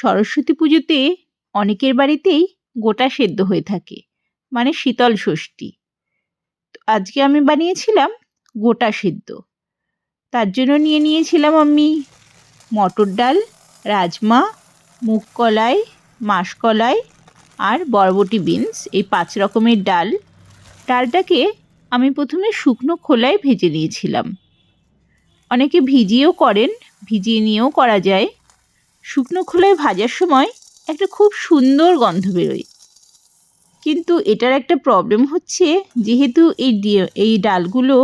সরস্বতী পুজোতে অনেকের বাড়িতেই গোটা সেদ্ধ হয়ে থাকে মানে শীতল ষষ্ঠী। আজকে আমি বানিয়েছিলাম গোটা সেদ্ধ। তার জন্য নিয়ে নিয়েছিলাম আমি মটর ডাল, রাজমা, মুগ কলাই মাসকলাই আর বরবটি বিনস, এই পাঁচ রকমের ডাল। ডালটাকে আমি প্রথমে শুকনো খোলায় ভেজে নিয়েছিলাম। অনেকে ভিজিয়েও করেন, ভিজিয়ে নিয়েও করা যায়। শুকনো খোলায় ভাজার সময় একটা খুব সুন্দর গন্ধ বেরোয়। কিন্তু এটার একটা প্রবলেম হচ্ছে যেহেতু এই এই ডালগুলো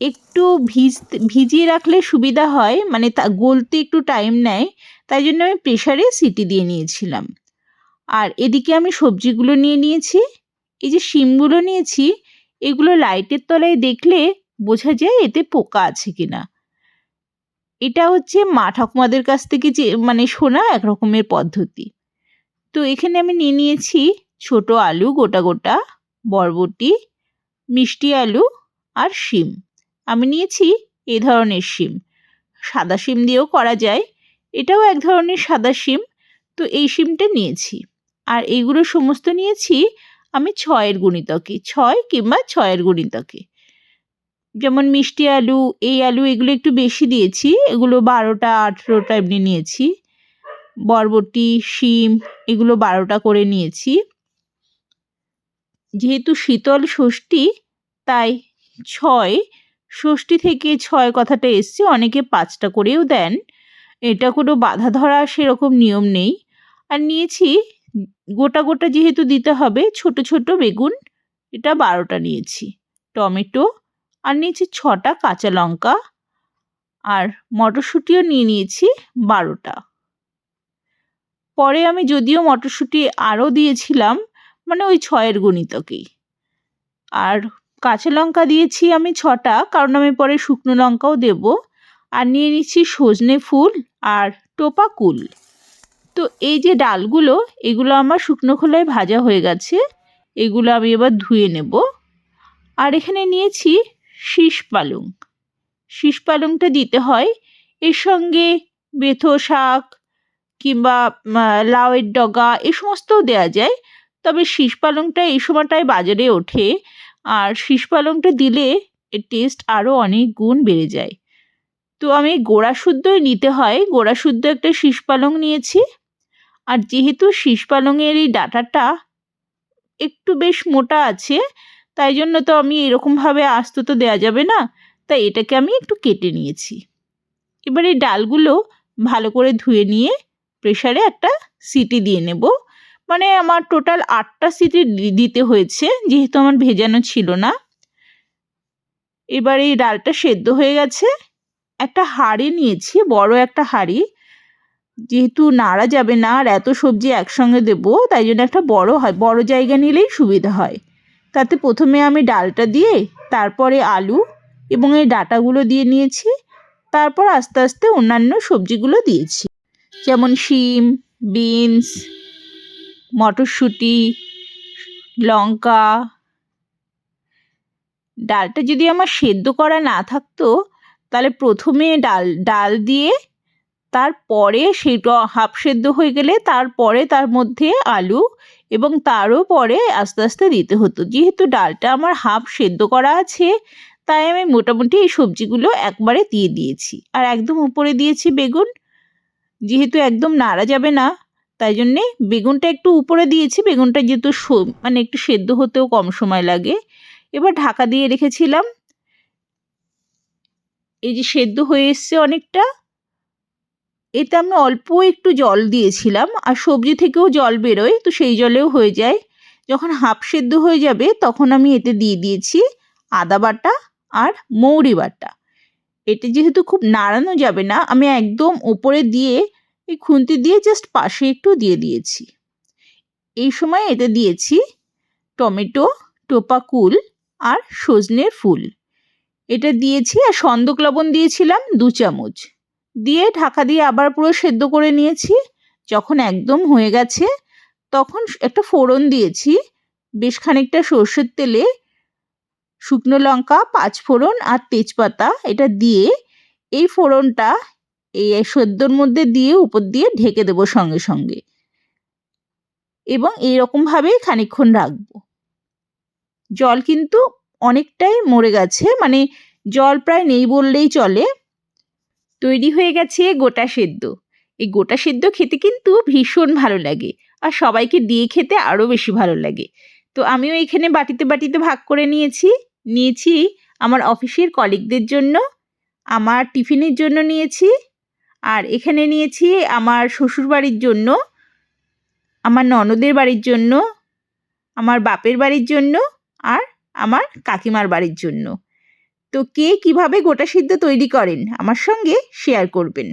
একটু ভিজ ভিজিয়ে রাখলে সুবিধা হয় মানে তা গলতে একটু টাইম নেয়, তাই জন্য আমি প্রেশারে সিটি দিয়ে নিয়েছিলাম। আর এদিকে আমি সবজিগুলো নিয়ে নিয়েছি, এই যে শিমগুলো নিয়েছি, এগুলো লাইটের তলায় দেখলে বোঝা যায় এতে পোকা আছে কিনা। এটা হচ্ছে মা ঠাকুমাদের কাছ থেকে যে মানে শোনা এক রকমের পদ্ধতি। তো এখানে আমি নিয়ে নিয়েছি ছোট আলু, গোটা গোটা, বরবটি, মিষ্টি আলু আর শিম। আমি নিয়েছি এই ধরনের শিম। সাদা শিম দিয়েও করা যায়, এটাও এক ধরনের সাদা শিম। তো এই শিমটা নিয়েছি। আর এইগুলো সমস্ত নিয়েছি আমি ছয়ের গুণিতকে, ছয় কিংবা ছয়ের গুণিতকে। যেমন মিষ্টি আলু, এই আলু এগুলো একটু বেশি দিয়েছি। এগুলো বারোটা, আঠেরোটা এমনি নিয়েছি। বরবটি, শিম এগুলো বারোটা করে নিয়েছি। যেহেতু শীতল ষষ্ঠী, তাই ছয়, ষষ্ঠী থেকে ছয় কথাটা এসছে, অনেকে পাঁচটা করেও দেন। এটা কোনো বাধা ধরা সেরকম নিয়ম নেই। আর নিয়েছি, গোটা গোটা যেহেতু দিতে হবে, ছোট ছোট বেগুন, এটা বারোটা নিয়েছি। টমেটো আর নিয়েছি ছটা কাঁচা লঙ্কা আর মটরশুঁটিও নিয়ে নিয়েছি বারোটা। পরে আমি যদিও মটরশুঁটি আরও দিয়েছিলাম মানে ওই ছয়ের গণিতকেই। আর কাঁচা লঙ্কা দিয়েছি আমি ছটা, কারণ আমি পরে শুকনো লঙ্কাও দেব। আর নিয়ে নিচ্ছি সজনে ফুল আর টোপা কুল তো এই যে ডালগুলো, এগুলো আমার শুকনো খোলায় ভাজা হয়ে গেছে, এগুলো আমি এবার ধুয়ে নেব। আর এখানে নিয়েছি শীষ পালং। শীষ পালংটা দিতে হয় এর সঙ্গে বেথো শাক কিংবা লাউয়ের ডগা এ সমস্তও দেওয়া যায়। তবে শীষ পালংটা এই সময়টায় বাজারে ওঠে আর শীষ পালংটা দিলে এর টেস্ট আরও অনেক গুণ বেড়ে যায়। তো আমি গোড়া শুদ্ধই নিতে হয়। গোড়া শুদ্ধ একটা শীষ পালং নিয়েছি। আর যেহেতু শীষ পালংয়ের এই ডাটাটা একটু বেশ মোটা আছে তাই জন্য তো আমি এরকমভাবে আস্ত তো দেওয়া যাবে না। তাই এটাকে আমি একটু কেটে নিয়েছি। এবার এই ডালগুলো ভালো করে ধুয়ে নিয়ে প্রেসারে একটা সিটি দিয়ে নেব। মানে আমার টোটাল আটটা সিটি দিতে হয়েছে, যেহেতু আমার ভেজানো ছিল না। এবার এই ডালটা সেদ্ধ হয়ে গেছে। একটা হাঁড়ি নিয়েছি, বড় একটা হাঁড়ি। যেহেতু নাড়া যাবে না আর এত সবজি একসঙ্গে দেবো, তাই জন্য একটা বড় হয়, বড় জায়গা নিলেই সুবিধা হয়। তাতে প্রথমে আমি ডালটা দিয়ে, তারপরে আলু এবং এই ডাঁটাগুলো দিয়ে নিয়েছি, তারপর আস্তে আস্তে অন্যান্য সবজিগুলো দিয়েছি। যেমন শিম, বিনস, মটরশুঁটি, লঙ্কা। ডালটা যদি আমার সেদ্ধ করা না থাকতো, তাহলে প্রথমে ডাল ডাল দিয়ে তারপরে সেটা হাফ সেদ্ধ হয়ে গেলে তারপরে তার মধ্যে আলু এবং তারও পরে আস্তে আস্তে দিতে হতো। যেহেতু ডালটা আমার হাফ সেদ্ধ করা আছে, তাই আমি মোটামুটি এই সবজিগুলো একবারে দিয়ে দিয়েছি। আর একদম উপরে দিয়েছি বেগুন। যেহেতু একদম নাড়া যাবে না, তাই জন্যে বেগুনটা একটু উপরে দিয়েছি। বেগুনটা যেহেতু মানে একটু সেদ্ধ হতেও কম সময় লাগে। এবার ঢাকা দিয়ে রেখেছিলাম। এই যে সেদ্ধ হয়ে এসছে অনেকটা। এতে আমি অল্প একটু জল দিয়েছিলাম আর সবজি থেকেও জল বেরোয়, তো সেই জলেও হয়ে যায়। যখন হাফ সেদ্ধ হয়ে যাবে তখন আমি এতে দিয়ে দিয়েছি আদা বাটা আর মৌরি বাটা। এটা যেহেতু খুব নাড়ানো যাবে না, আমি একদম ওপরে দিয়ে এই খুন্তি দিয়ে জাস্ট পাশে একটু দিয়ে দিয়েছি। এই সময় এতে দিয়েছি টমেটো টোপা কুল আর সজনের ফুল। এটা দিয়েছি আর সন্দক লবণ দিয়েছিলাম দু চামচ। দিয়ে ঢাকা দিয়ে আবার পুরো সেদ্ধ করে নিয়েছি। যখন একদম হয়ে গেছে, তখন একটা ফোড়ন দিয়েছি, বেশ খানিকটা সর্ষের তেলে, শুকনো লঙ্কা, পাঁচ ফোড়ন আর তেজপাতা এটা দিয়ে এই ফোড়নটা এই সদ্যর মধ্যে দিয়ে উপর দিয়ে ঢেকে দেবো সঙ্গে সঙ্গে। এবং এইরকমভাবেই খানিকক্ষণ রাখব। জল কিন্তু অনেকটাই মরে গেছে মানে জল প্রায় নেই বললেই চলে। তৈরি হয়ে গেছে গোটা সেদ্ধ। এই গোটা সেদ্ধ খেতে কিন্তু ভীষণ ভালো লাগে আর সবাইকে দিয়ে খেতে আরও বেশি ভালো লাগে। তো আমিও এখানে বাটিতে বাটিতে ভাগ করে নিয়েছি। নিয়েছি আমার অফিসের কলিগদের জন্য, আমার টিফিনের জন্য নিয়েছি আর এখানে নিয়েছি আমার শ্বশুরবাড়ির জন্য, আমার ননদের বাড়ির জন্য, আমার বাপের বাড়ির জন্য আর আমার কাকিমার বাড়ির জন্য। তো কে কীভাবে গোটা সিদ্ধ তৈরি করেন আমার সঙ্গে শেয়ার করবেন।